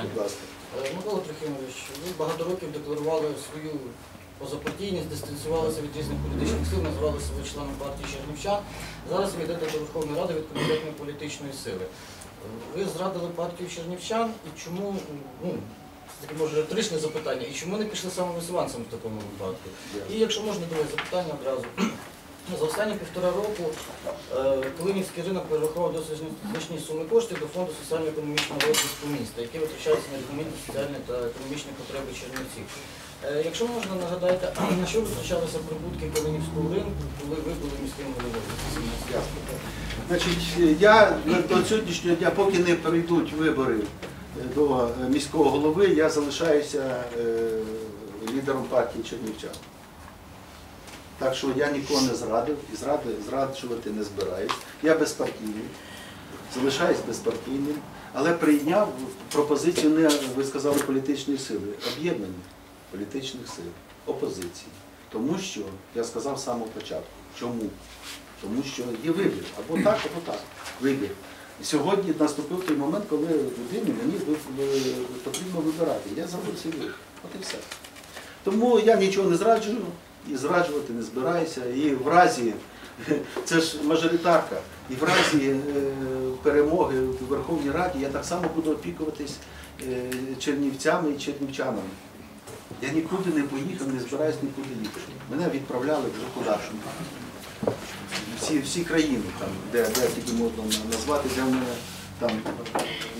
Будь ласка. Е, Микола Трохимович, ви багато років декларували свою позапартійність, дистанціювалися від різних політичних сил, називали себе членом партії Чернівчан. Зараз ви йдете до Верховної Ради від конкретної політичної сили. Е, Ви зрадили партію Чернівчан і чому, ну, це таке може риторичне запитання, і чому не пішли самовисуванцем в такому випадку? І якщо можна, давай запитання одразу. За останні півтора року е, Калинівський ринок перерахував досить значні суми коштів до фонду соціально-економічного розвитку міста, які витрачаються на різноманітні соціальні та економічні потреби Чернівців. Е, Якщо можна нагадайте, на що витрачалися прибутки Калинівського ринку, коли ви були міським головою? Я до сьогоднішнього дня, поки не прийдуть вибори е, до міського голови, я залишаюся лідером партії Чернівчан. Так що я нікого не зрадив і зраджувати не збираюсь. Я безпартійний, залишаюсь безпартійним, але прийняв пропозицію не, ви сказали, політичної сили, об'єднання політичних сил, опозиції. Тому що, я сказав з самого початку, чому? Тому що є вибір. Або так, або так. Вибір. І сьогодні наступив той момент, коли людині мені потрібно вибирати. Я зробив свій вибір. От і все. Тому я нічого не зраджую і зраджувати не збираюся. І в разі, це ж мажоритарка, і в разі е, перемоги в Верховній Раді я так само буду опікуватись е, чернівцями і чернівчанами. Я нікуди не поїхав, не збираюсь нікуди їхати. Мене відправляли вже куди. Всі, всі країни, там, де, де тільки можна назвати, де вони там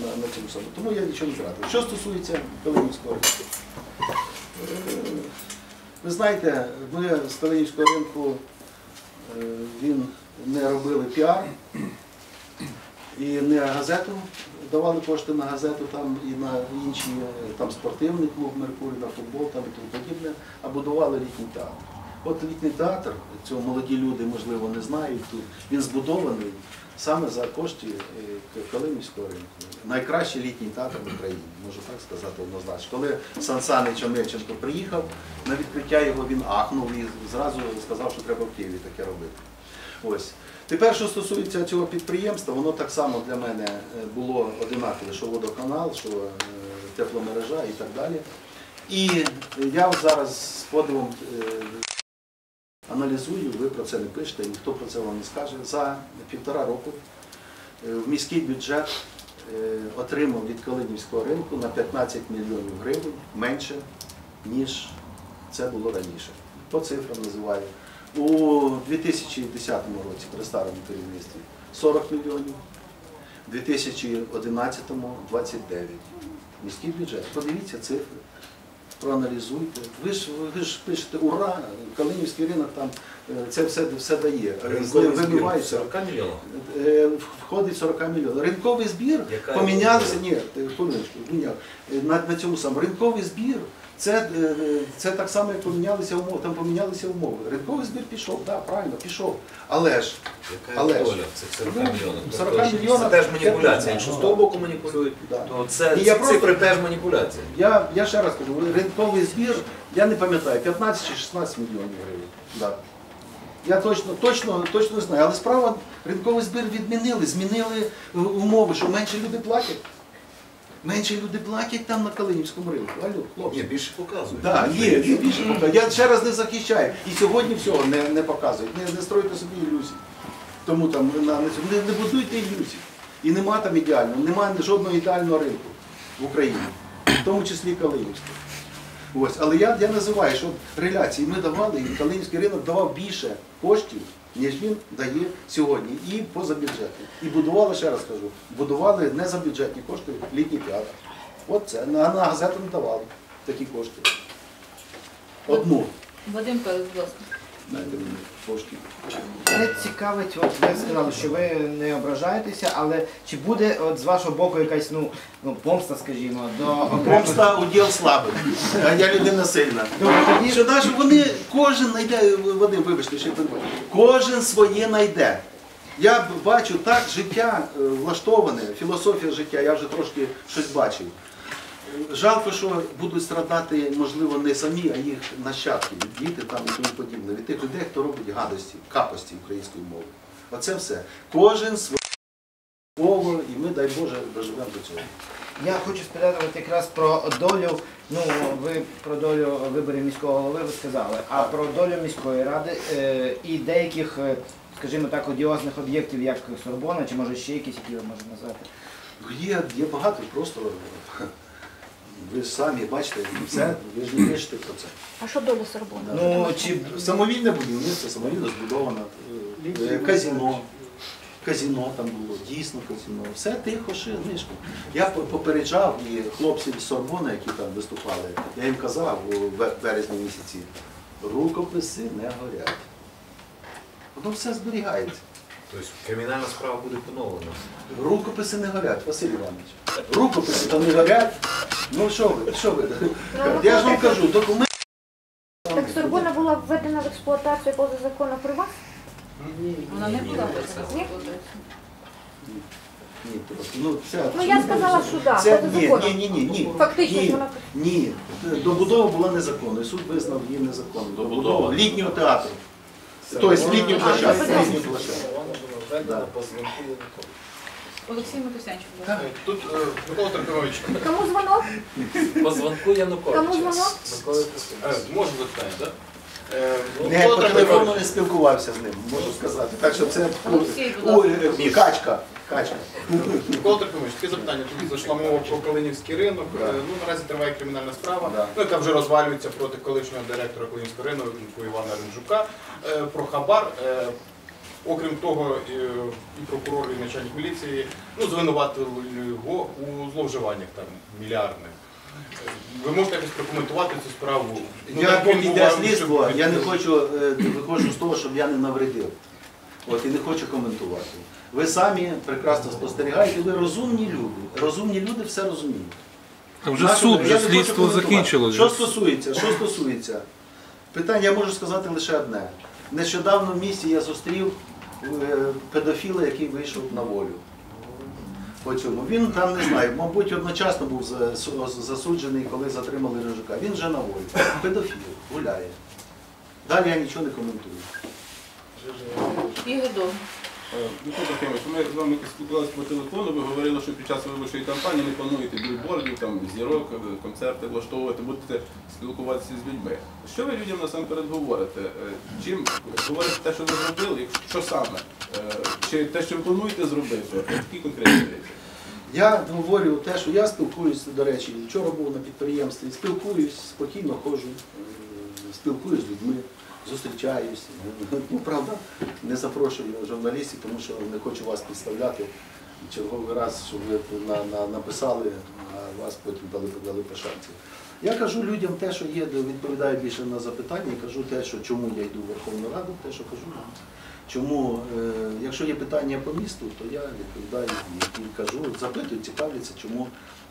на, на цьому самому. Тому я нічого не зрадив. Що стосується Калинівського Ви знаєте, ми з Калинівського ринку е, він не робили піар і не газету, давали кошти на газету там і на інші е, там спортивний клуб Меркурій, на футбол там і тому подібне, а будували літній театр. От літній театр, цього молоді люди, можливо, не знають тут, він збудований саме за кошти е, Калинівського ринку. Найкращий літній театр в Україні, можу так сказати однозначно. Коли Сан Санич Омельченко приїхав, на відкриття його він ахнув і зразу сказав, що треба в Києві таке робити. Ось. Тепер, що стосується цього підприємства, воно так само для мене е, було одинакове, що водоканал, що е, тепломережа і так далі. І я зараз з подивом аналізую, ви про це не пишете, ніхто про це вам не скаже. За півтора року е, в міський бюджет е, отримав від Калинівського ринку на 15 мільйонів гривень менше, ніж це було раніше. По цифрам називаю. У 2010 році при старому керівництві 40 мільйонів, у 2011 29. Міський бюджет. Подивіться цифри, проаналізуйте. Ви ж, ви ж пишете ура, Калинівський ринок там це все, все дає. З 40 мільйонів. Е, Входить 40 мільйонів. Ринковий збір Яка помінялися. Ні, хвилиночку, міняв. Е, На, на цьому самому ринковий збір. Це, е, це так само, як помінялися умови. Там помінялися умови. Ринковий збір пішов, так, правильно, пішов. Але ж Яка Але доля цих 40 Ну, мільйонів? 40 Тобто, мільйонів- Це теж маніпуляція. Якщо з того боку маніпулюють, Да. то це І я просто- цифри теж маніпуляція. я, я ще раз кажу, ринковий збір, я не пам'ятаю, 15 чи 16 мільйонів гривень. Да. Я точно, точно, точно не знаю. Але справа, ринковий збір відмінили, змінили е, умови, що менше люди платять. Менше люди платять там на Калинівському ринку. Алло, хлопці. Ні, більше показують. Так, є, є більше показують. Я ще раз не захищаю. І сьогодні всього не, не показують. Не, не стройте собі ілюзій. Тому там на, на цьому- не, не будуйте ілюзій. І нема там ідеального, немає жодного ідеального ринку в Україні, в тому числі Калинівського. Ось, але я, я називаю, що реляції ми давали, і Калинівський ринок давав більше коштів, ніж він дає сьогодні, і поза бюджетом. І будували, ще раз кажу, будували не за бюджетні кошти літній театр. От це. На, на газету не давали такі кошти. Одну. Вадим будь ласка. Мені. Мене цікавить, от ви сказали, що ви не ображаєтеся, але чи буде от з вашого боку якась ну, ну помста, скажімо, до окремих... Помста уділ слабих, а я людина сильна. Тоді Що навіть вони, кожен знайде, Вадим, вибачте, ще перебуваю, кожен своє знайде. Я бачу так життя е, влаштоване, філософія життя, я вже трошки щось бачив. Жалко, що будуть страдати, можливо, не самі, а їх нащадки, діти там і тому подібне, від тих людей, хто робить гадості, капості української мови. Оце все. Кожен своє слово, і ми, дай Боже, доживемо до цього. Я хочу спитати от якраз про долю. Ну, ви про долю виборів міського голови ви сказали, а про долю міської ради е, і деяких, е, скажімо так, одіозних об'єктів, як Сорбона, чи може ще якісь, які ви можете назвати. Є, є багато, просто ви ж самі бачите, все, ви ж не пишете про це. А що доля Сорбони? Ну, чи Самовільне будівництво, самовільно збудовано, е, казіно. Казіно там було, дійсно казіно. Все тихо, ще знижка. Я попереджав і хлопців з Сорбони, які там виступали, я їм казав у березні місяці, рукописи не горять. Воно все зберігається. Тобто кримінальна справа буде поновлена. Рукописи не горять, Василь Іванович. Рукописи там не горять. Ну що ви, що ви? Я ж вам кажу, документи. Так Сорбона була введена в експлуатацію поза законом при вас? Вона не була Ні? Ні, просто, ну, це, Ну я сказала, що так, це, поза ні, законом. ні, ні, ні, ні. Фактично ні, вона ні. Добудова була незаконною. Суд визнав її незаконною. Добудова літнього театру. Тобто літнього площадку. Літнього площадку. Вона була введена по дзвінку Януковича. Олексій Матусянчик. будь ласка. Тут е, Микола Трохимович, Кому дзвонок? По дзвонку Януковича. Кому дзвонок? Трохимович. е, можу запитання, так? Е, Не, Микола по телефону не спілкувався з ним, можу сказати. Так що це Олексій, будь Ой, е, качка. Качка. Микола Трохимович, таке запитання. Тут зайшла мова про Калинівський ринок. Е, Ну, наразі триває кримінальна справа, Да. ну, яка вже розвалюється проти колишнього директора Калинівського ринку Івана Ринжука е, про хабар. Е, Окрім того, е, і прокурор, і начальник міліції ну, звинуватили його у зловживаннях там, мільярдних. Ви можете якось прокоментувати цю справу? Ну, Я поки йде вам, слідство, я не хочу, е, виходжу з того, щоб я не навредив. От, і не хочу коментувати. Ви самі прекрасно спостерігаєте, ви розумні люди. Розумні люди все розуміють. Вже Нашого- суд, вже слідство закінчилось. Що стосується, що стосується, питання я можу сказати лише одне. Нещодавно в місті я зустрів педофіла, який вийшов на волю. По цьому. Він там не знаю, мабуть, одночасно був засуджений, коли затримали Рижака. Він вже на волі. Педофіл, гуляє. Далі я нічого не коментую. Ігор Дон. Е, Микола Трохимович, ми з вами спілкувалися по телефону, ви говорили, що під час виборчої кампанії не плануєте білбордів, там, зірок, е, концерти влаштовувати, будете спілкуватися з людьми. Що ви людям насамперед говорите? Е, Чим говорите те, що ви зробили, що саме? Чи те, що ви плануєте зробити? Які конкретні речі? Я говорю те, що я спілкуюся, до речі, вчора був на підприємстві, спілкуюсь, спокійно ходжу, спілкуюсь з людьми, зустрічаюсь. Ну, правда, не запрошую журналістів, тому що не хочу вас підставляти черговий раз, щоб ви на, на, написали, а вас потім дали, дали по шанці. Я кажу людям те, що є, відповідаю більше на запитання, кажу те, що чому я йду в Верховну Раду, те, що кажу. Чому, е, якщо є питання по місту, то я відповідаю і, і кажу, запитують, цікавляться, чому,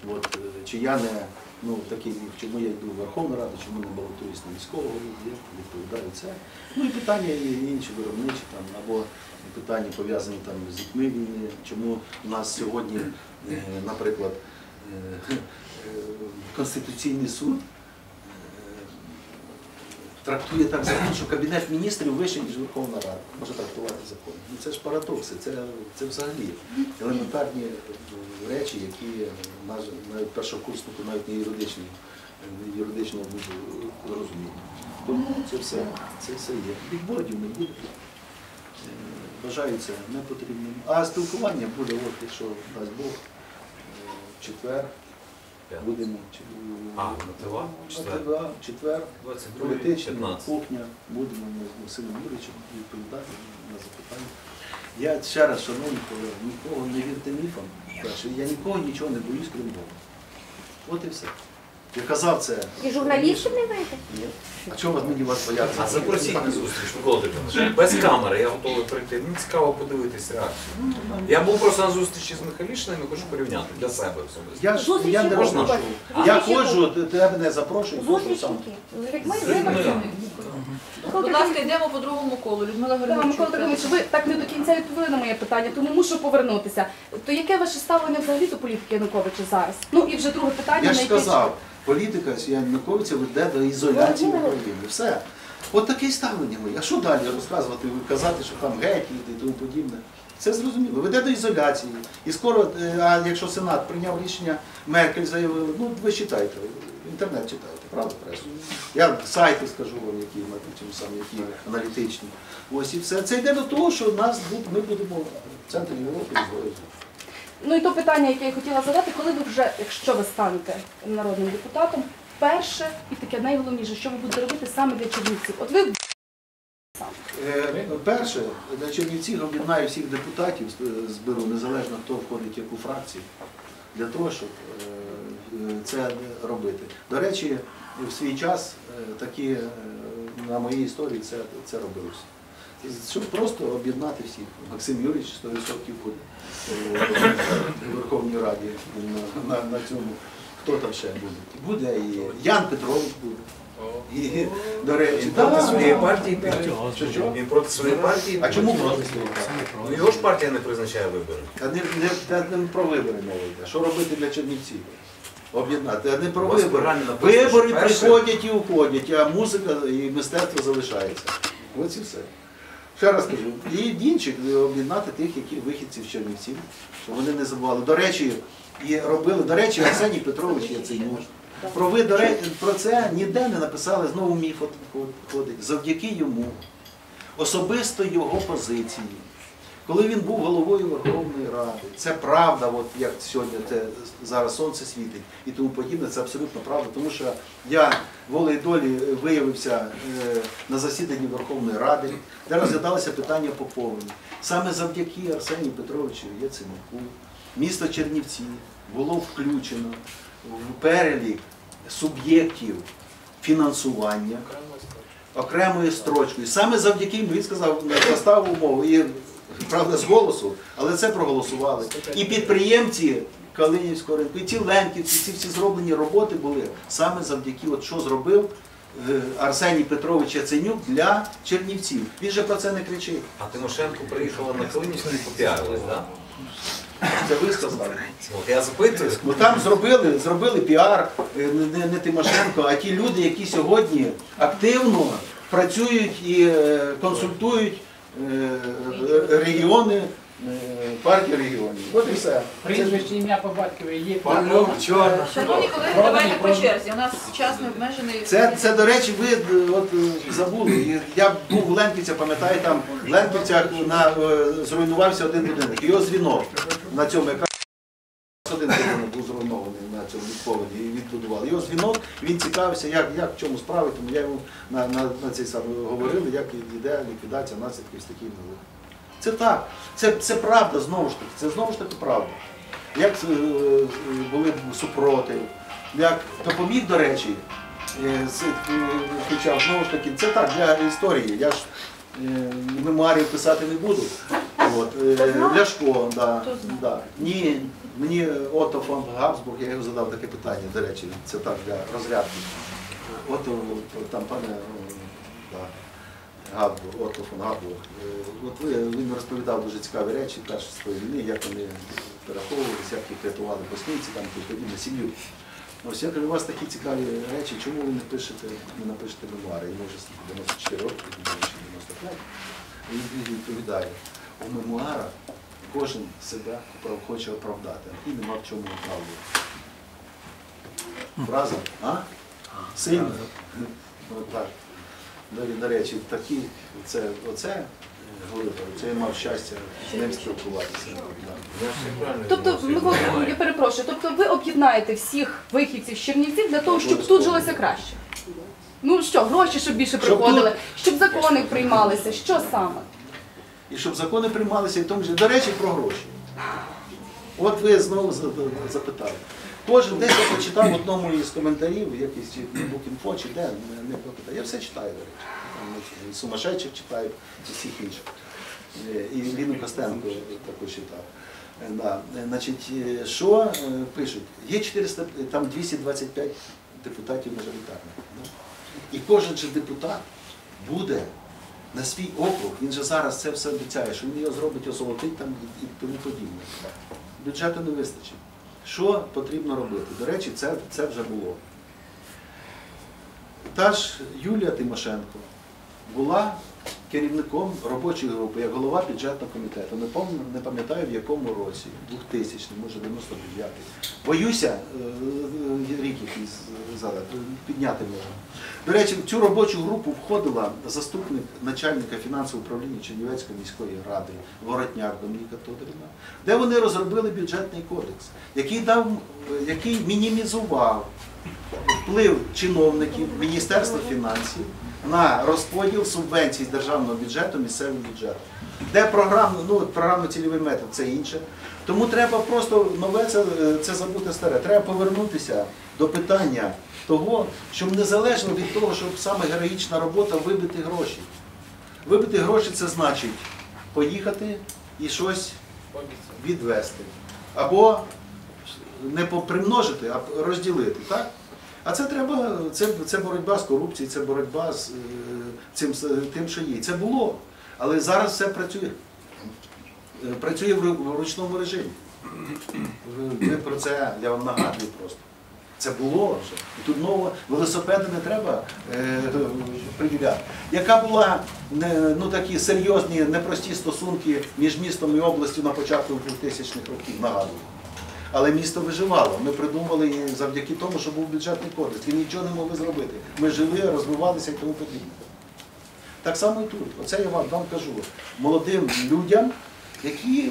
от, е, чи я не ну, такий, чому я йду в Верховну Раду, чому не балотуюсь на міського я відповідаю це. Ну і питання є інші виробничі там, або питання пов'язані там з дітьми війни, чому у нас сьогодні, е, наприклад, Конституційний суд трактує так закон, що Кабінет міністрів вище, ніж Верховна Рада. Може трактувати закон. Ну це ж парадокси, це, це взагалі елементарні е, речі, які навіть першокурснику, навіть не юридичні, юридичного вузу розуміють. Тому це все, це все є. Бікбордів не буде. Е, Вважаю це не. А спілкування буде, от, якщо дасть Бог, е, в четвер. Будемо чи- А, на ТВА? Четвер. Четвер. 22 Політична 15. кухня, будемо ми з Василем Юрійовичем відповідати на запитання. Я ще раз, шановні колеги, нікого не вірте міфам. Перше, я нікого нічого не боюсь, крім Бога. От і все. Я казав це. І журналістів не вийде? Ні. А чого вас мені вас бояться? А запросіть на зустріч, Микола Трохимович. Без камери, я готовий прийти. Мені цікаво подивитись реакцію. Я був просто на зустрічі з Михайлішиним і хочу порівняти для себе особисто. Я ж я не можна? розношу. Я ходжу, т- тебе не запрошую, ходжу сам. які? З людьми. Будь ласка, йдемо по другому колу. Людмила Так, Микола. Трохимович, ви так не до кінця відповіли на моє питання, тому мушу повернутися. То яке ваше ставлення взагалі до політики Януковича зараз? Ну і вже друге питання, Я ж на яке сказав, політика Януковича веде до ізоляції України. Все. От таке ставлення моє. А що далі розказувати, казати, що там геть і тому подібне? Це зрозуміло. Веде до ізоляції. І скоро, е, а якщо Сенат прийняв рішення Меркель заявила, ну ви читайте, інтернет читайте, правда пресу. Я сайти скажу вам, які цьому самі, які аналітичні. Ось і все. Це йде до того, що нас ми будемо в центрі Європи. Ну і то питання, яке я хотіла задати, коли ви вже, якщо ви станете народним депутатом, перше і таке найголовніше, що ви будете робити саме для чернівців? От ви Е, Перше, на Чернівців об'єднаю всіх депутатів, зберу, незалежно хто входить в яку фракцію, для того, щоб е, е, це робити. До речі, в свій час такі на моїй історії це, це робилося. Щоб просто об'єднати всіх. Максим Юрійович 100% буде в Верховній Раді на, на, на цьому. Хто там ще буде? Буде і Ян Петрович буде. І, до речі, Він проти своєї партії піде. Що, що? Він проти своєї партії. А чому проти своєї партії? Ну його ж партія не призначає вибори. Та не, не, та не про вибори мова йде. Що робити для Чернівців? Об'єднати, а не про вас вибори. написано, Вибори що перше- приходять і уходять, а музика і мистецтво залишається. Ось і все. Ще раз кажу, і інші об'єднати тих, які вихідців Чернівців, щоб вони не забували. До речі, і робили, до речі, Арсеній Петрович Яценюк. Про ви, до речі, про це ніде не написали, знову міф ходить. Завдяки йому, особисто його позиції, коли він був головою Верховної Ради, це правда, от як сьогодні це зараз сонце світить і тому подібне, це абсолютно правда, тому що я волею долі виявився е, на засіданні Верховної Ради, де розглядалося питання поповнення. Саме завдяки Арсенію Петровичу Яценюку місто Чернівці було включено в перелік суб'єктів фінансування окремою строчкою. Саме завдяки йому він сказав, поставив умову, і правда з голосу, але це проголосували. І підприємці Калинівського ринку, і ті Ленківці, ці всі зроблені роботи були саме завдяки, от що зробив е, Арсеній Петрович Яценюк для чернівців. Він же про це не кричить. А Тимошенко приїхала на Калинівську і попіарилась, так? Це ви сказали. От я запитую. Ну там зробили, зробили піар е, не, не Тимошенко, а ті люди, які сьогодні активно працюють і е, консультують регіони, е, партії регіонів. От і все. Прізвище ім'я по батькові є. Павлюк, чорно. Шановні колеги, давайте по черзі. У нас час не обмежений. Це, це, до речі, ви е, от, е, забули. Я був в Ленківцях, пам'ятаю, там в Ленківцях на, е, зруйнувався один будинок. Його дзвінок на цьому відповіді і відбудували. Його дзвінок, він цікавився, як, як в чому справи, тому я йому на, на, на цей сам говорив, як йде ліквідація наслідків стихійного лиха. Це так, це, це правда знову ж таки, це знову ж таки правда. Як е, е, були супротив, як допоміг, до речі, е, е, хоча знову ж таки, це так для історії. Я ж е, мемуарів писати не буду. От, е, Ляшко, да, да. Ні, мені Отто фон Габсбург, я його задав таке питання, до речі, це так для розрядки. Отто, там пане е, да, Габбург, Отто фон Габбург. Е, От він розповідав дуже цікаві речі тої війни, як вони переховувалися, як їх рятували боснійці, там подібне, сім'ю. Ось я кажу, у вас такі цікаві речі, чому ви не пишете, не напишете мемуари? Йому вже 94 роки, тоді ще 95. І він відповідає, у мемуарах кожен себе хоче оправдати, а ти нема в чому оправдувати. Фраза, а? Сильно. Так. До, до речі, такі, це, оце Глипа, це я мав щастя з ним спілкуватися. Тобто, Микола, я перепрошую, тобто ви об'єднаєте всіх вихідців з Чернівців для того, щоб тут жилося краще. Ну що, гроші, щоб більше приходили, щоб закони приймалися, що саме? І щоб закони приймалися і в тому числі, до речі, про гроші. От ви знову запитали. Кожен десь я почитав в одному із коментарів, якийсь чи Букінфо, чи де, не, прочитав. Я все читаю, до речі. Там, І читаю, і всіх інших. Е, І Ліну Костенко також читав. Е, Да. Е, Значить, що пишуть? Є 400, е, там 225 депутатів мажоритарних. да? І кожен же депутат буде на свій округ, він же зараз це все обіцяє, що він його зробить, озолотить там і, тому подібне. Бюджету не вистачить. Що потрібно робити? До речі, це, це вже було. Та ж Юлія Тимошенко була керівником робочої групи, як голова бюджетного комітету. Не пам'ятаю, в якому році, 2000, може 99. Боюся е, е, рік якийсь зараз підняти можна. До речі, в цю робочу групу входила заступник начальника фінансового управління Чернівецької міської ради Воротняк Домініка Тодорівна, де вони розробили бюджетний кодекс, який дав, е, який мінімізував вплив чиновників Міністерства фінансів на розподіл субвенцій з державного бюджету місцевим бюджетом. Де програмно, ну, програмно-цільовий метод це інше. Тому треба просто нове це, е, це забути старе. Треба повернутися до питання того, щоб незалежно від того, щоб саме героїчна робота вибити гроші. Вибити гроші це значить поїхати і щось відвести. Або не примножити, а розділити. Так? А це треба, це, це боротьба з корупцією, це боротьба з е, цим, тим, що є. Це було. Але зараз все працює. Е, Працює в ручному режимі. Ви, про це, я вам нагадую просто. Це було вже. І тут нового велосипеди не треба е, приділяти. Яка була не, ну, такі серйозні, непрості стосунки між містом і областю на початку 2000-х років, нагадую. Але місто виживало. Ми придумали і завдяки тому, що був бюджетний кодекс. І нічого не могли зробити. Ми жили, розвивалися і тому подібне. Так само і тут. Оце я вам, вам кажу. Молодим людям, які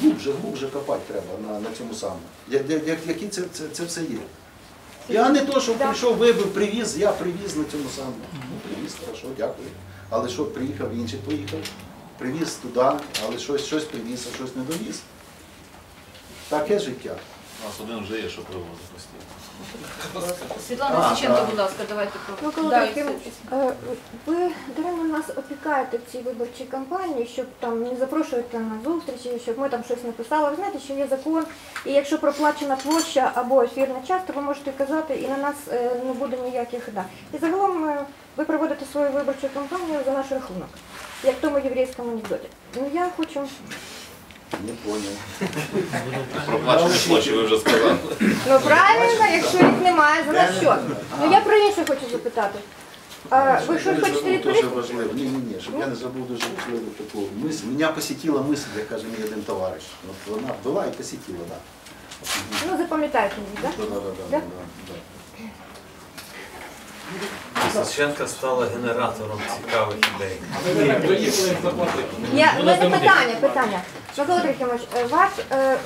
глубже, глубже копати треба на, на цьому самому. Я- я- я- Які це, це, це все є. Я не то, що прийшов, вибив, привіз, я привіз на цьому самому. Ну, привіз, хорошо, дякую. Але що, приїхав, інший поїхав. Привіз туди, але щось, щось привіз, а щось не довіз. Таке життя. У нас один вже є, що привозить постійно. Світлана Січенко, будь ласка, давайте про Да, е, ви даремно нас опікаєте в цій виборчій кампанії, щоб там не запрошуєте на зустрічі, щоб ми там щось написали. Ви знаєте, що є закон, і якщо проплачена площа або ефірний час, то ви можете казати, і на нас е, не буде ніяких да. І загалом е, ви проводите свою виборчу кампанію за наш рахунок, як в тому єврейському анекдоті. Ну я хочу Не поняв. Проплачені площі, ви вже сказали. Ну правильно, якщо їх немає, за нас що? Ну я про інше хочу запитати. А, ви щось Не хочете забув відповісти? важливо. Ні, ні, ні, щоб я не забув дуже важливу таку мисль. Мене посетила мисль, як каже мій один товариш. От вона була і посетила, так. Ну запам'ятайте її, так? Да, да, да, да, Да? да, да. Сашенка стала генератором цікавих ідей. Я, питання, питання. Микола Трохимович, вас е,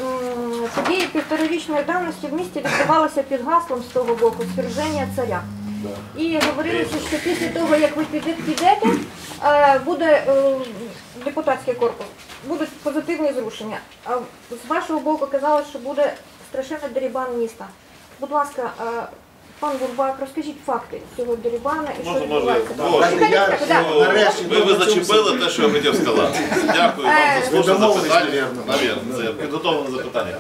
події півторарічної давності в місті відбувалися під гаслом з того боку «Сверження царя». І говорилося, що після того, як ви підете, е, буде е, депутатський корпус, будуть позитивні зрушення. З вашого боку казали, що буде страшенний дерибан міста. Будь ласка, пан Бурбак, розкажіть факти цього дерибана і що Може, може, відбувається. Ну, Ви, ну, ви зачепили те, що я хотів сказати. Дякую Е, вам за слушне запитання. навірно. Це підготовлене запитання.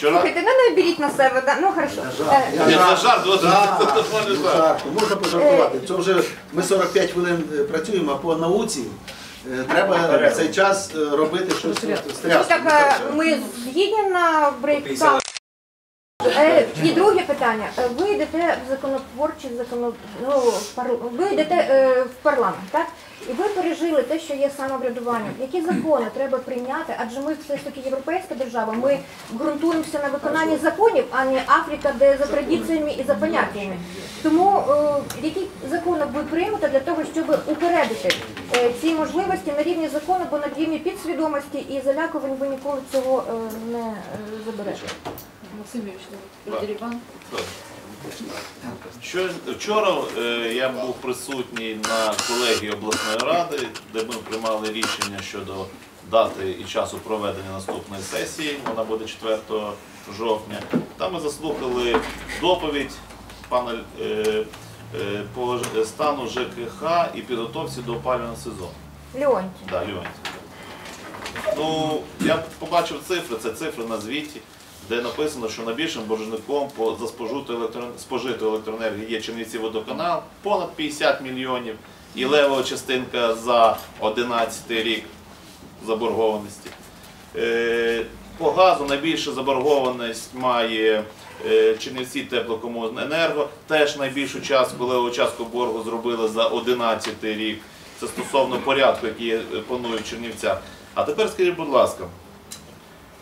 Слухайте, ну не беріть на себе, ну хорошо. Е, це жарт, ну. Можна пожартувати. Це вже ми 45 хвилин е, працюємо, а по науці е, треба цей час е, робити щось Ну стрясно. е, ми згідні на брейк. Е, І друге питання. Е, Ви йдете в законотворчий законо... ну, ви йдете е, в парламент, так? І ви пережили те, що є самоврядування. Які закони треба прийняти? Адже ми все ж таки європейська держава. Ми ґрунтуємося на виконанні законів, а не Африка, де за традиціями і за поняттями. Тому які закони ви приймете для того, щоб упередити ці можливості на рівні закону, бо на рівні підсвідомості і залякувань ви ніколи цього не заберете. Максим Юрійович, дерибан. Що, вчора е, я був присутній на колегії обласної ради, де ми приймали рішення щодо дати і часу проведення наступної сесії. Вона буде 4 жовтня. Там ми заслухали доповідь пана е, е, по стану ЖКХ і підготовці до опалювального сезону. Леонтій. Да, Леонтій. Ну, я побачив цифри, це цифри на звіті, де написано, що найбільшим боржником по за спожиту електрон... спожиту електроенергію є Чернівці водоканал, понад 50 мільйонів, і левова частинка за 11 рік заборгованості. Е, По газу найбільша заборгованість має е, Чернівці теплокомуненерго, теж найбільшу частку левого частку боргу зробили за 11 рік. Це стосовно порядку, який е, панує в Чернівцях. А тепер скажіть, будь ласка,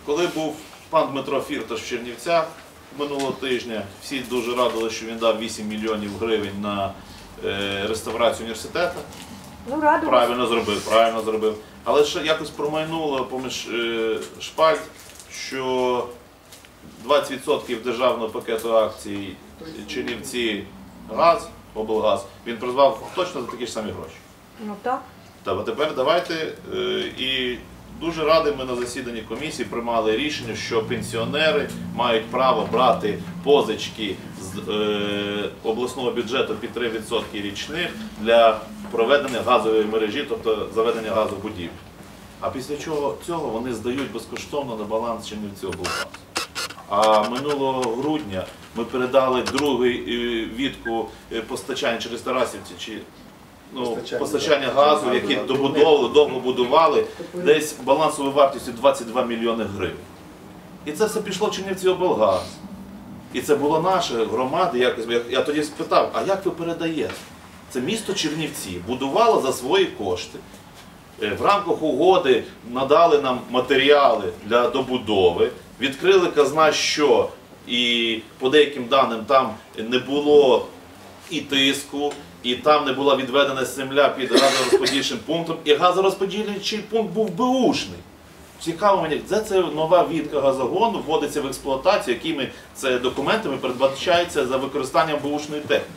коли був пан Дмитро Фірташ в Чернівцях минулого тижня, всі дуже радили, що він дав 8 мільйонів гривень на е, реставрацію університету. Ну, радуюсь. Правильно зробив, правильно зробив. Але ще якось промайнуло поміж е, шпальт, що 20% державного пакету акцій Чернівці газ, облгаз, він призвав точно за такі ж самі гроші. Ну так. Та а тепер давайте е, і дуже радий ми на засіданні комісії приймали рішення, що пенсіонери мають право брати позички з е, обласного бюджету під 3% річних для проведення газової мережі, тобто заведення газу в. А після чого цього вони здають безкоштовно на баланс Чернівців облгаз. А минулого грудня ми передали другий е, відку е, постачання через Тарасівці ну, Постачання, постачання газу, які добудовували, довго будували, десь балансовою вартістю 22 мільйони гривень. І це все пішло в Чернівці облгаз. І це було наше громади. Якось я, я тоді спитав, а як ви передаєте? Це місто Чернівці будувало за свої кошти. Е, В рамках угоди надали нам матеріали для добудови, відкрили казна, що і по деяким даним там не було і тиску, і там не була відведена земля під газорозподільчим пунктом, і газорозподільчий пункт був беушний. Цікаво мені, де це нова відка газогону вводиться в експлуатацію, якими це документами передбачається за використанням беушної техніки.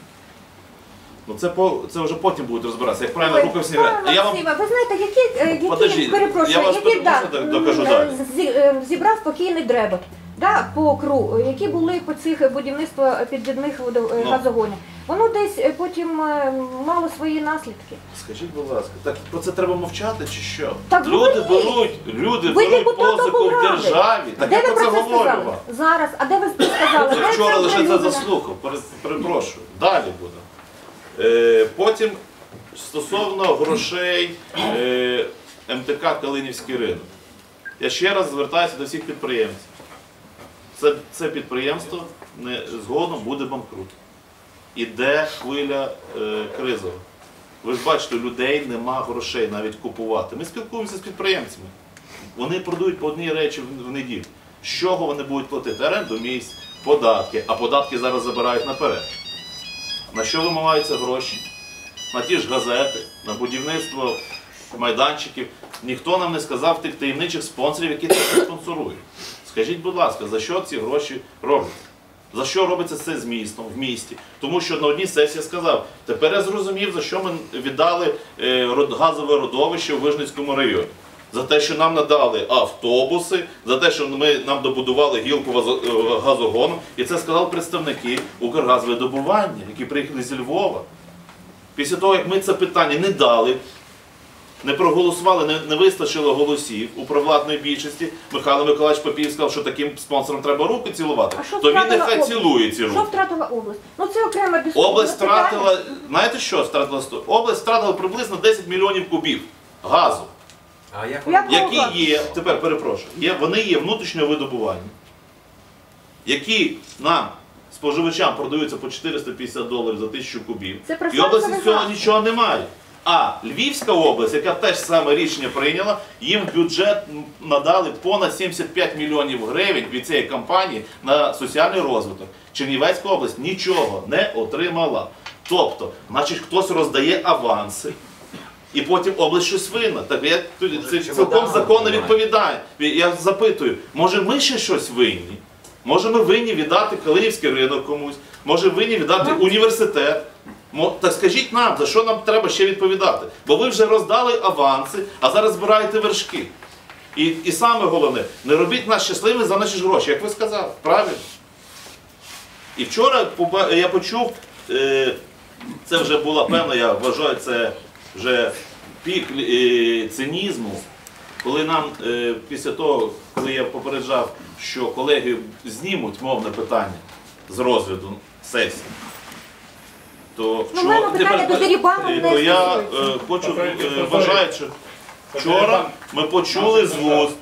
Ну це по це вже потім будуть розбиратися. Як правильно рухався. пане Я вам ви знаєте, які, е, які перепрошую, я вас які да, докажу далі. зі- е, зібрав покійний дребет да, по ОКРУ, е, які були по цих будівництва підвідних е, Ну. газогонів. Воно десь е, потім е, мало свої наслідки. Скажіть, будь ласка, так про це треба мовчати чи що? Так люди говоріть. беруть, люди Ви беруть позику в державі. Так де я ви про це говорю сказали? вам. Зараз, а де ви це сказали? Я вчора це лише це заслухав. Пере- Перепрошую. Далі буде. Е, потім стосовно грошей е, МТК Калинівський ринок. Я ще раз звертаюся до всіх підприємців. Це, це підприємство не, згодом буде банкрут. Іде хвиля е, кризова. Ви ж бачите, людей нема грошей навіть купувати. Ми спілкуємося з підприємцями. Вони продають по одній речі в- неділю. З чого вони будуть платити? Оренду місць, податки, а податки зараз забирають наперед. На що вимагаються гроші? На ті ж газети, на будівництво майданчиків. Ніхто нам не сказав тих таємничих спонсорів, які це спонсорують. Скажіть, будь ласка, за що ці гроші робляться? За що робиться це з містом в місті? Тому що на одній сесії сказав, тепер я зрозумів, за що ми віддали е, газове родовище у Вижницькому районі. За те, що нам надали автобуси, за те, що ми нам добудували гілку е, газогону, і це сказали представники Укргазвидобування, які приїхали зі Львова. Після того, як ми це питання не дали, не проголосували, не, не вистачило голосів у провладної більшості, Михайло Миколаївич Попів сказав, що таким спонсорам треба руки цілувати, А що то він втратила нехай область? цілує ці руки. Що втратила область? Ну це окрема дискусія. Область Ну, питання- втратила, знаєте що втратила? сто- Область втратила приблизно 10 мільйонів кубів газу, А як Як воно? Які є, тепер перепрошую, є, вони є внутрішнього видобування, які нам, споживачам, продаються по 450 доларів за тисячу кубів. Це І області з прифронтовий цього нічого немає. А Львівська область, яка теж саме рішення прийняла, їм в бюджет надали понад 75 мільйонів гривень від цієї кампанії на соціальний розвиток. Чернівецька область нічого не отримала. Тобто, значить, хтось роздає аванси. І потім область щось винна. Так я тут це цілком законно немає? відповідаю. Я запитую, може ми ще щось винні? Може ми винні віддати Калинівський ринок комусь? Може винні віддати університет? Так скажіть нам, за що нам треба ще відповідати? Бо ви вже роздали аванси, а зараз збираєте вершки. І, і саме головне, не робіть нас щасливими за наші гроші, як ви сказали, правильно? І вчора я почув, е, це вже була певна, я вважаю, це вже пік е, цинізму, коли нам е, після того, коли я попереджав, що колеги знімуть мовне питання з розгляду сесії, то Ну, мене питання до Дерибану е, то я е, хочу е, вважаю, що вчора ми почули з вуст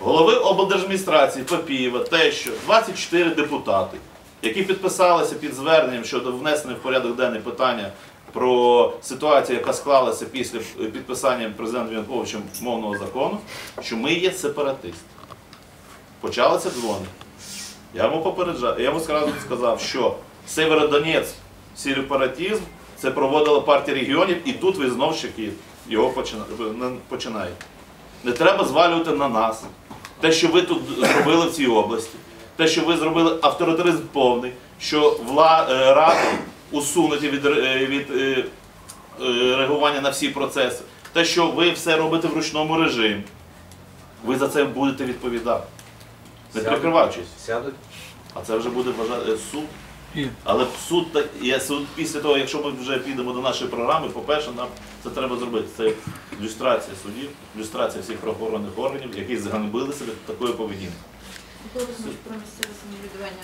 голови облдержадміністрації Папієва те, що 24 депутати, які підписалися під зверненням щодо внесення в порядок денний питання про ситуацію, яка склалася після підписання президентом Януковичем мовного закону, що ми є сепаратисти. Почалися дзвони. Я йому попереджав, я йому сказав, що Северодонець, сепаратизм, це проводила партія регіонів, і тут ви ж таки його починаєте. Не треба звалювати на нас. Те, що ви тут зробили в цій області, те, що ви зробили авторитаризм повний, що вла, е, ради усунуті від, від е, е, реагування на всі процеси, те, що ви все робите в ручному режимі, ви за це будете відповідати. Не прикриваючись. Сядуть. А це вже буде вважати е, суд. Але суд так я суд після того, якщо ми вже підемо до нашої програми, по-перше, нам це треба зробити. Це люстрація судів, люстрація всіх правоохоронних органів, які зганьбили себе такою поведінкою. Про місцеве самоврядування.